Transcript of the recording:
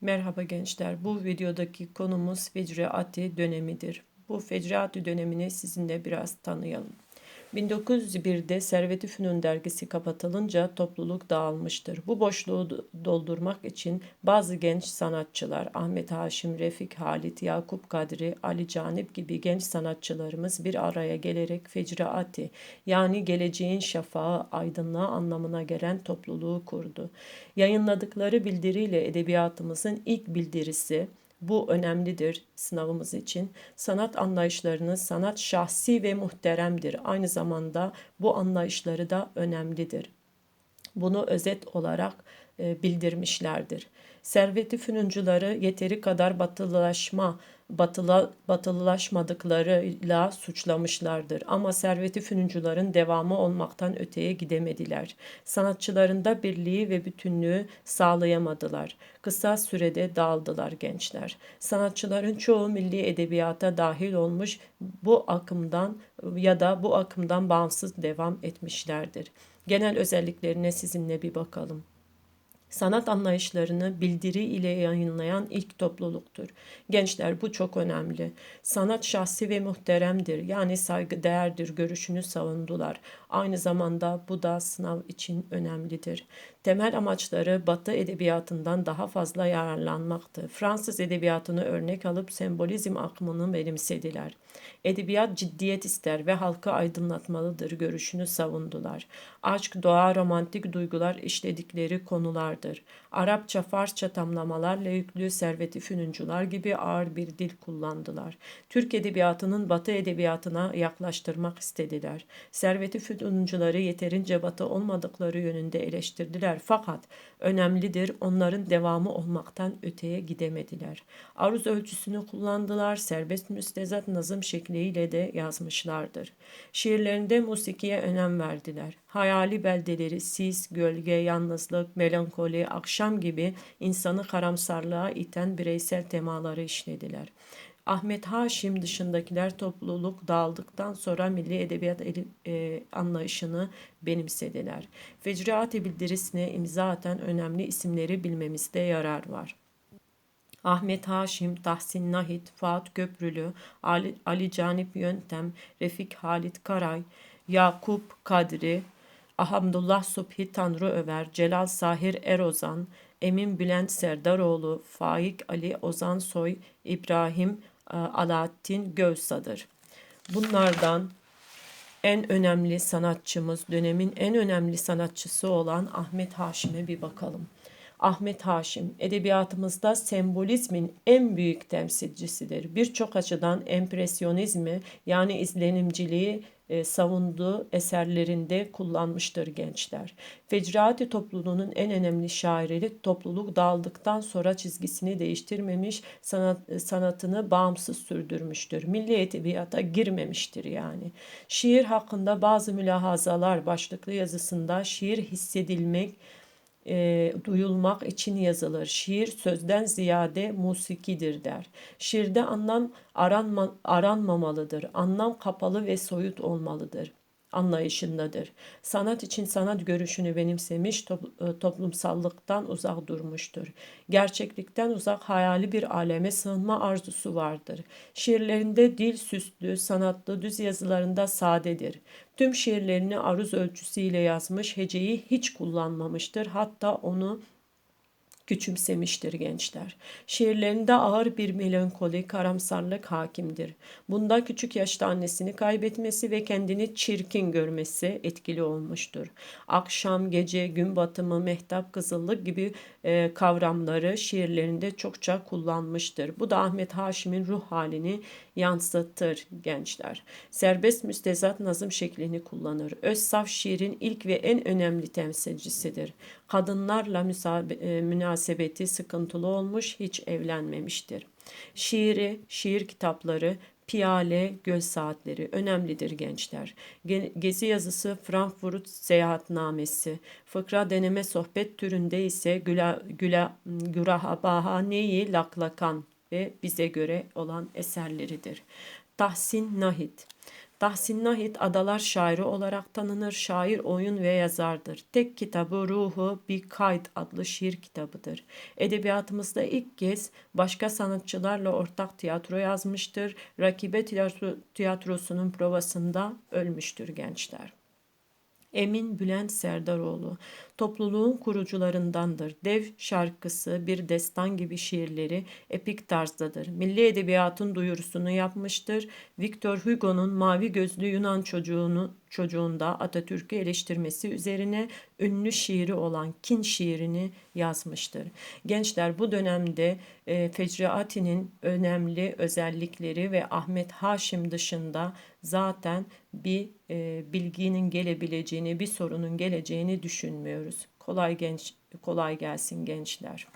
Merhaba gençler. Bu videodaki konumuz Fecraati dönemidir. Bu Fecraati dönemini sizinle biraz tanıyalım. 1901'de Servet-i Fünun dergisi kapatılınca topluluk dağılmıştır. Bu boşluğu doldurmak için bazı genç sanatçılar Ahmet Haşim, Refik Halit, Yakup Kadri, Ali Canip gibi genç sanatçılarımız bir araya gelerek Fecraati yani geleceğin şafağı, aydınlığı anlamına gelen topluluğu kurdu. Yayınladıkları bildiriyle edebiyatımızın ilk bildirisi bu önemlidir sınavımız için. Sanat anlayışlarını sanat şahsi ve muhteremdir. Aynı zamanda bu anlayışları da önemlidir. Bunu özet olarak bildirmişlerdir. Serveti fünuncuları yeteri kadar batılılaşma, batıla, batılılaşmadıklarıyla suçlamışlardır. Ama serveti fünuncuların devamı olmaktan öteye gidemediler. Sanatçılarında birliği ve bütünlüğü sağlayamadılar. Kısa sürede dağıldılar gençler. Sanatçıların çoğu milli edebiyata dahil olmuş bu akımdan ya da bu akımdan bağımsız devam etmişlerdir. Genel özelliklerine sizinle bir bakalım sanat anlayışlarını bildiri ile yayınlayan ilk topluluktur. Gençler bu çok önemli. Sanat şahsi ve muhteremdir. Yani saygı değerdir görüşünü savundular. Aynı zamanda bu da sınav için önemlidir. Temel amaçları Batı edebiyatından daha fazla yararlanmaktı. Fransız edebiyatını örnek alıp sembolizm akımını benimsediler. Edebiyat ciddiyet ister ve halkı aydınlatmalıdır görüşünü savundular. Aşk, doğa, romantik duygular işledikleri konulardır. Arapça, Farsça tamlamalarla yüklü serveti fünuncular gibi ağır bir dil kullandılar. Türk edebiyatının Batı edebiyatına yaklaştırmak istediler. Serveti fünuncuları yeterince Batı olmadıkları yönünde eleştirdiler fakat önemlidir onların devamı olmaktan öteye gidemediler. Aruz ölçüsünü kullandılar, serbest müstezat nazım şekliyle de yazmışlardır. Şiirlerinde musikiye önem verdiler. Hayali beldeleri, sis, gölge, yalnızlık, melankoli, akşam gibi insanı karamsarlığa iten bireysel temaları işlediler. Ahmet Haşim dışındakiler topluluk dağıldıktan sonra milli edebiyat e, anlayışını benimsediler. Fecraati bildirisine imza atan önemli isimleri bilmemizde yarar var. Ahmet Haşim, Tahsin Nahit, Fuat Köprülü, Ali, Ali Canip Yöntem, Refik Halit Karay, Yakup Kadri, Ahamdullah Subhi Tanrı Över, Celal Sahir Erozan, Emin Bülent Serdaroğlu, Faik Ali Ozan Soy, İbrahim e, Alaaddin Gövsa'dır. Bunlardan en önemli sanatçımız, dönemin en önemli sanatçısı olan Ahmet Haşim'e bir bakalım. Ahmet Haşim edebiyatımızda sembolizmin en büyük temsilcisidir. Birçok açıdan empresyonizmi yani izlenimciliği e, savunduğu eserlerinde kullanmıştır gençler. Fecraati topluluğunun en önemli şairi topluluk dağıldıktan sonra çizgisini değiştirmemiş, sanat, e, sanatını bağımsız sürdürmüştür. Milli edebiyata girmemiştir yani. Şiir hakkında bazı mülahazalar başlıklı yazısında şiir hissedilmek, e, duyulmak için yazılır. Şiir sözden ziyade musikidir der. Şiirde anlam aranma, aranmamalıdır. Anlam kapalı ve soyut olmalıdır anlayışındadır. Sanat için sanat görüşünü benimsemiş, e, toplumsallıktan uzak durmuştur. Gerçeklikten uzak hayali bir aleme sığınma arzusu vardır. Şiirlerinde dil süslü, sanatlı, düz yazılarında sadedir. Tüm şiirlerini aruz ölçüsüyle yazmış, heceyi hiç kullanmamıştır. Hatta onu küçümsemiştir gençler. Şiirlerinde ağır bir melankoli, karamsarlık hakimdir. Bunda küçük yaşta annesini kaybetmesi ve kendini çirkin görmesi etkili olmuştur. Akşam, gece, gün batımı, mehtap, kızıllık gibi e, kavramları şiirlerinde çokça kullanmıştır. Bu da Ahmet Haşim'in ruh halini yansıtır gençler. Serbest müstezat nazım şeklini kullanır. Öz saf şiirin ilk ve en önemli temsilcisidir. Kadınlarla e, münasebeti sıkıntılı olmuş, hiç evlenmemiştir. Şiiri, şiir kitapları, Piyale Göl Saatleri önemlidir gençler. Gezi yazısı Frankfurt Seyahatnamesi. Fıkra deneme sohbet türünde ise Güla, Güla, Gürahabahaneyi Laklakan ve bize göre olan eserleridir. Tahsin Nahit Tahsin Nahit adalar şairi olarak tanınır. Şair, oyun ve yazardır. Tek kitabı Ruhu Bir Kayıt adlı şiir kitabıdır. Edebiyatımızda ilk kez başka sanatçılarla ortak tiyatro yazmıştır. Rakibe tiyatro, tiyatrosunun provasında ölmüştür gençler. Emin Bülent Serdaroğlu topluluğun kurucularındandır. Dev şarkısı bir destan gibi şiirleri epik tarzdadır. Milli edebiyatın duyurusunu yapmıştır. Victor Hugo'nun Mavi Gözlü Yunan çocuğunu çocuğunda Atatürk'ü eleştirmesi üzerine ünlü şiiri olan Kin şiirini yazmıştır. Gençler bu dönemde e, Fecri Ati'nin önemli özellikleri ve Ahmet Haşim dışında zaten bir e, bilginin gelebileceğini, bir sorunun geleceğini düşünmüyoruz. Kolay genç kolay gelsin gençler.